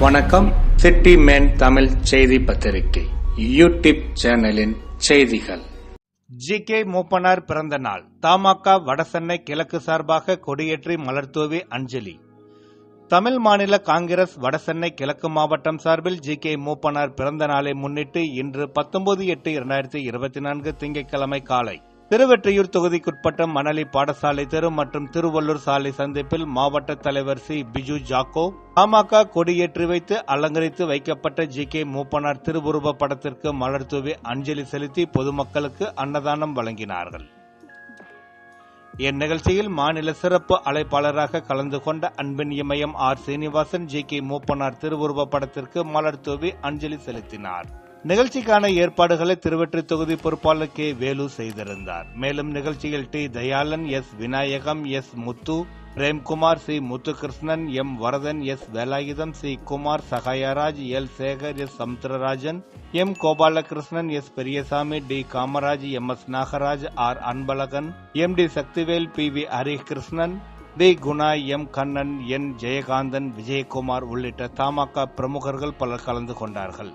வணக்கம். City man Tamil செய்தி பத்திரிகை. யூடியூப் சேனலின் செய்திகள். ஜி கே மூப்பனார் பிறந்த நாள். தமாக வடசென்னை கிழக்கு சார்பாக கொடியேற்றி மலர்தூவி அஞ்சலி. தமிழ் மாநில காங்கிரஸ் வடசென்னை கிழக்கு மாவட்டம் சார்பில் ஜி கே மூப்பனார் பிறந்த நாளை முன்னிட்டு இன்று பத்தொன்பது எட்டு இரண்டாயிரத்தி இருபத்தி நான்கு திங்கட்கிழமை காலை திருவெற்றியூர் தொகுதிக்குட்பட்ட மணலி பாடசாலை தெரு மற்றும் திருவள்ளூர் சாலை சந்திப்பில் மாவட்ட தலைவர் சி. பிஜு ஜாக்கோ பாமக கொடியேற்றி வைத்து அலங்கரித்து வைக்கப்பட்ட ஜி. கே. மூப்பனார் திருவுருவ படத்திற்கு மலர் தூவி அஞ்சலி செலுத்தி பொதுமக்களுக்கு அன்னதானம் வழங்கினார்கள். இந்நிகழ்ச்சியில் மாநில சிறப்பு அழைப்பாளராக கலந்து கொண்ட அன்பின் இமயம் R. Srinivasan G. K. Moopanar திருவுருவ படத்திற்கு மலர் தூவி அஞ்சலி செலுத்தினார். நிகழ்ச்சிக்கான ஏற்பாடுகளை திருவெற்றி தொகுதி பொறுப்பாளர் கே. வேலு செய்திருந்தார். மேலும் நிகழ்ச்சியில் T. Dayalan S. Vinayagam S. Muthu Premkumar C. Muthukrishnan M. Varadhan S. Velayudham C. Kumar Sahayaraj L. Sekar S. Samudrarajan M. Gopalakrishnan S. Periyasamy T. Kamaraj M. S. Nagaraj R. Anbazhagan M. T. Sakthivel P. V. Harikrishnan தி. Guna M. Kannan N. Jayakanthan Vijayakumar உள்ளிட்ட தமாக பிரமுகர்கள் பலர் கலந்து கொண்டார்கள்.